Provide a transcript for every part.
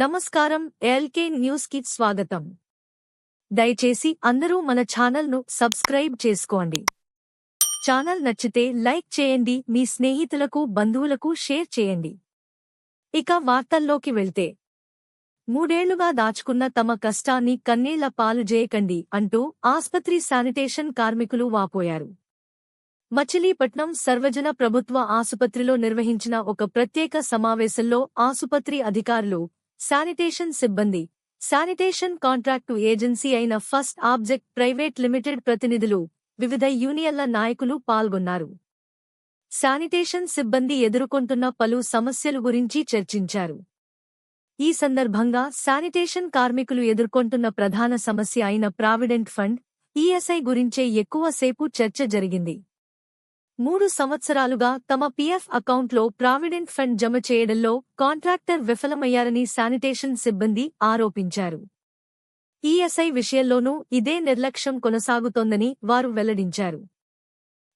నమస్కారం ఎల్కే న్యూస్కి స్వాగతం. దయచేసి అందరూ మన ఛానల్ను సబ్స్క్రైబ్ చేసుకోండి. ఛానల్ నచ్చితే లైక్ చేయండి మీ స్నేహితులకు బంధువులకు షేర్ చేయండి. ఇక వార్తల్లోకి వెళ్తే. మూడేళ్ళుగా దాచుకున్న తమ కష్టాన్ని కన్నీళ్ళ పాలు చేయకండి అంటూ ఆస్పత్రి శానిటేషన్ కార్మికులు వాపోయారు. మచిలీపట్నం సర్వజన ప్రభుత్వ ఆసుపత్రిలో నిర్వహించిన ఒక ప్రత్యేక సమావేశంలో ఆసుపత్రి అధికారులు శానిటేషన్ సిబ్బంది. శానిటేషన్ కాంట్రాక్టు ఏజెన్సీ అయిన ఫస్ట్ ఆబ్జెక్ట్ ప్రైవేట్ లిమిటెడ్ ప్రతినిధులు వివిధ యూనియన్ల నాయకులు పాల్గొన్నారు. శానిటేషన్ సిబ్బంది ఎదుర్కొంటున్న పలు సమస్యలు గురించి చర్చించారు. ఈ సందర్భంగా శానిటేషన్ కార్మికులు ఎదుర్కొంటున్న ప్రధాన సమస్య అయిన ప్రావిడెంట్ ఫండ్ ఈఎస్ఐ గురించే ఎక్కువసేపు చర్చ జరిగింది. మూడు సంవత్సరాలుగా తమ పీఎఫ్ అకౌంట్లో ప్రావిడెంట్ ఫండ్ జమ చేయడంలో కాంట్రాక్టర్ విఫలమయ్యారని శానిటేషన్ సిబ్బంది ఆరోపించారు. ఈఎస్ఐ విషయంలోనూ ఇదే నిర్లక్ష్యం కొనసాగుతోందని వారు వెల్లడించారు.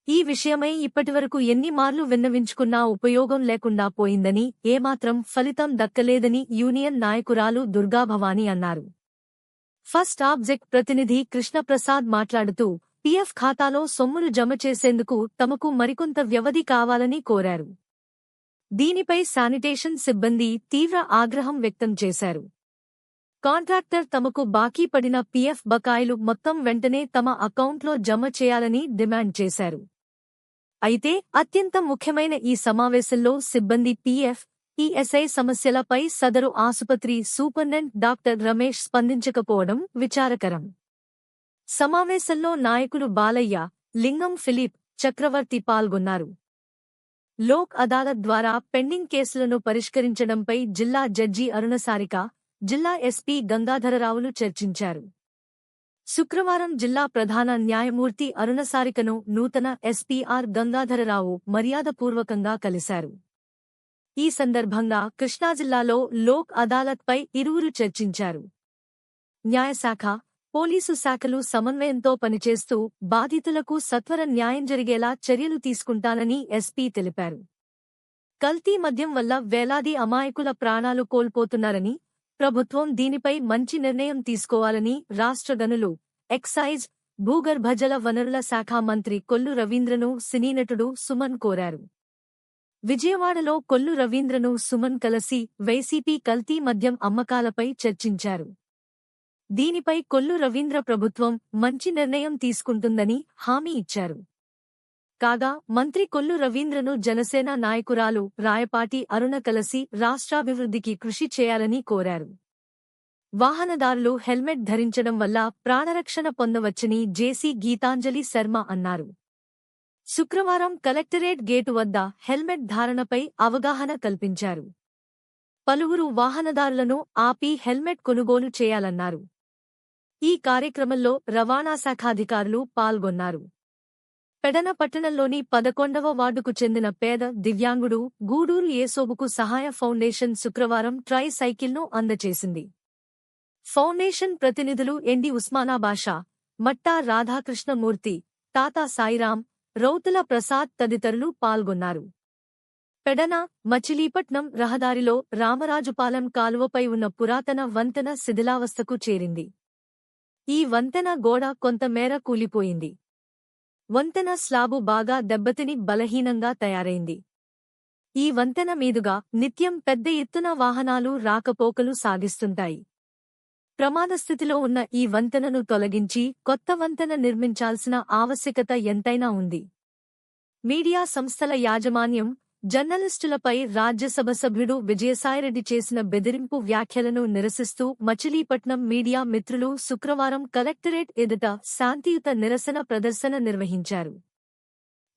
ఈ విషయమై ఇప్పటివరకు ఎన్ని మార్లు విన్నవించుకున్నా ఉపయోగం లేకుండా పోయిందని ఏమాత్రం ఫలితం దక్కలేదని యూనియన్ నాయకురాలు దుర్గాభవాని అన్నారు. ఫస్ట్ ఆబ్జెక్ట్ ప్రతినిధి కృష్ణప్రసాద్ మాట్లాడుతూ పీఎఫ్ ఖాతాలో సొమ్మును జమ చేసేందుకు తమకు మరికొంత వ్యవధి కావాలని కోరారు. దీనిపై శానిటేషన్ సిబ్బంది తీవ్ర ఆగ్రహం వ్యక్తం చేశారు. కాంట్రాక్టర్ తమకు బాకీ పడిన పీఎఫ్ బకాయిలు మొత్తం వెంటనే తమ అకౌంట్లో జమ చేయాలని డిమాండ్ చేశారు. అయితే అత్యంత ముఖ్యమైన ఈ సమావేశంలో సిబ్బంది పీఎఫ్ ఈఎస్ఐ సమస్యలపై సదరు ఆసుపత్రి సూపరింటెండెంట్ డాక్టర్ రమేష్ స్పందించకపోవడం విచారకరం. సమావేశంలో నాయకులు బాలయ్య లింగం ఫిలిప్ చక్రవర్తి పాల్గొన్నారు. లోక్ అదాలత్ ద్వారా పెండింగ్ కేసులను పరిష్కరించడంపై జిల్లా జడ్జి అరుణసారిక జిల్లా ఎస్పీ గంగాధరరావులు చర్చించారు. శుక్రవారం జిల్లా ప్రధాన న్యాయమూర్తి అరుణసారికను నూతన ఎస్పీఆర్ గంగాధరరావు మర్యాదపూర్వకంగా కలిశారు. ఈ సందర్భంగా కృష్ణా జిల్లాలో లోక్ అదాలత్పై ఇరువురు చర్చించారు. న్యాయశాఖ పోలీసు శాఖలు సమన్వయంతో పనిచేస్తూ బాధితులకు సత్వర న్యాయం జరిగేలా చర్యలు తీసుకుంటానని ఎస్పీ తెలిపారు. కల్తీ మద్యం వల్ల వేలాది అమాయకుల ప్రాణాలు కోల్పోతున్నారని ప్రభుత్వం దీనిపై మంచి నిర్ణయం తీసుకోవాలని రాష్ట్ర గనులు ఎక్సైజ్ భూగర్భజల వనరుల శాఖ మంత్రి కొల్లు రవీంద్రను సినీనటుడు సుమన్ కోరారు. విజయవాడలో కొల్లు రవీంద్రను సుమన్ కలసి వైసీపీ కల్తీ మద్యం అమ్మకాలపై చర్చించారు. దీనిపై కొల్లు రవీంద్ర ప్రభుత్వం మంచి నిర్ణయం తీసుకుంటుందని హామీ ఇచ్చారు. కాగా మంత్రి కొల్లు రవీంద్రను జనసేన నాయకురాలు రాయపాటి అరుణ కలసి రాష్ట్రాభివృద్ధికి కృషి చేయాలని కోరారు. వాహనదారులు హెల్మెట్ ధరించడం వల్ల ప్రాణరక్షణ పొందవచ్చని జేసీ గీతాంజలి శర్మ అన్నారు. శుక్రవారం కలెక్టరేట్ గేటు వద్ద హెల్మెట్ ధారణపై అవగాహన కల్పించారు. పలువురు వాహనదారులను ఆపి హెల్మెట్ కొనుగోలు చేయాలన్నారు. ఈ కార్యక్రమంలో రవాణా శాఖాధికారులు పాల్గొన్నారు. పెడన పట్టణంలోని పదకొండవ వార్డుకు చెందిన పేద దివ్యాంగుడు గూడూరు ఏసోబుకు సహాయ ఫౌండేషన్ శుక్రవారం ట్రై సైకిల్ను అందజేసింది ఫౌండేషన్ ప్రతినిధులు ఎండి ఉస్మానాబాషా మట్టా రాధాకృష్ణమూర్తి తాతా సాయిరాం రౌతుల ప్రసాద్ తదితరులు పాల్గొన్నారు. పెడన మచిలీపట్నం రహదారిలో రామరాజుపాలెం కాలువపై ఉన్న పురాతన వంతెన శిథిలావస్థకు చేరింది. ఈ వంతెన గోడ కొంతమేర కూలిపోయింది. వంతెన స్లాబు బాగా దెబ్బతిని బలహీనంగా తయారైంది. ఈ వంతెన మీదుగా నిత్యం పెద్ద ఎత్తున వాహనాలు రాకపోకలు సాగిస్తుంటాయి. ప్రమాదస్థితిలో ఉన్న ఈ వంతెనను తొలగించి కొత్త వంతెన నిర్మించాల్సిన ఆవశ్యకత ఎంతైనా ఉంది. మీడియా సంస్థల యాజమాన్యం జర్నలిస్టులపై రాజ్యసభ సభ్యుడు విజయసాయిరెడ్డి చేసిన బెదిరింపు వ్యాఖ్యలను నిరసిస్తూ మచిలీపట్నం మీడియా మిత్రులు శుక్రవారం కలెక్టరేట్ ఎదుట శాంతియుత నిరసన ప్రదర్శన నిర్వహించారు.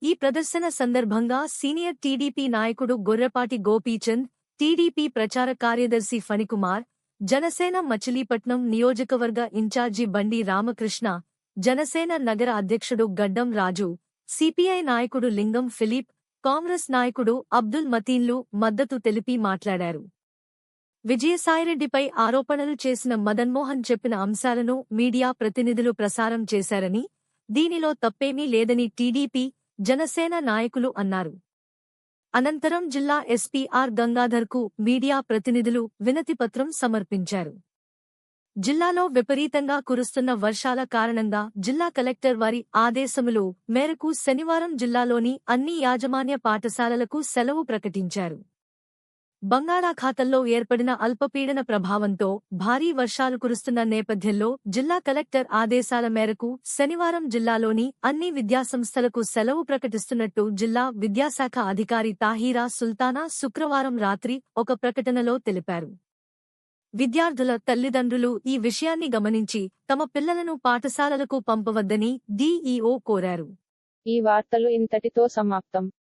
ఈ ప్రదర్శన సందర్భంగా సీనియర్ టీడీపీ నాయకుడు గొర్రెపాటి గోపీచంద్ టీడీపీ ప్రచార కార్యదర్శి ఫణికుమార్ జనసేన మచిలీపట్నం నియోజకవర్గ ఇన్ఛార్జి బండి రామకృష్ణ జనసేన నగర అధ్యక్షుడు గడ్డం రాజు సిపిఐ నాయకుడు లింగం ఫిలిప్ కాంగ్రెస్ నాయకుడు అబ్దుల్ మతీన్లు మద్దతు తెలిపి మాట్లాడారు. విజయసాయిరెడ్డిపై ఆరోపణలు చేసిన మదన్మోహన్ చెప్పిన అంశాలను మీడియా ప్రతినిధులు ప్రసారం చేశారని దీనిలో తప్పేమీ లేదని టీడీపీ జనసేన నాయకులు అన్నారు. అనంతరం జిల్లా ఎస్పీఆర్ గంగాధర్కు మీడియా ప్రతినిధులు వినతిపత్రం సమర్పించారు. జిల్లాలో విపరీతంగా కురుస్తున్న వర్షాల కారణంగా జిల్లా కలెక్టర్ వారి ఆదేశములు మేరకు శనివారం జిల్లాలోని అన్ని యాజమాన్య పాఠశాలలకు సెలవు ప్రకటించారు. బంగాళాఖాతంలో ఏర్పడిన అల్పపీడన ప్రభావంతో భారీ వర్షాలు కురుస్తున్న నేపథ్యంలో జిల్లా కలెక్టర్ ఆదేశాల మేరకు శనివారం జిల్లాలోని అన్ని విద్యాసంస్థలకు సెలవు ప్రకటిస్తున్నట్టు జిల్లా విద్యాశాఖ అధికారి తాహీరా సుల్తానా శుక్రవారం రాత్రి ఒక ప్రకటనలో తెలిపారు. విద్యార్థుల తల్లిదండ్రులు ఈ విషయాన్ని గమనించి తమ పిల్లలను పాఠశాలలకు పంపవద్దని డీఈఓ కోరారు. ఈ వార్తలు ఇంతటితో సమాప్తం.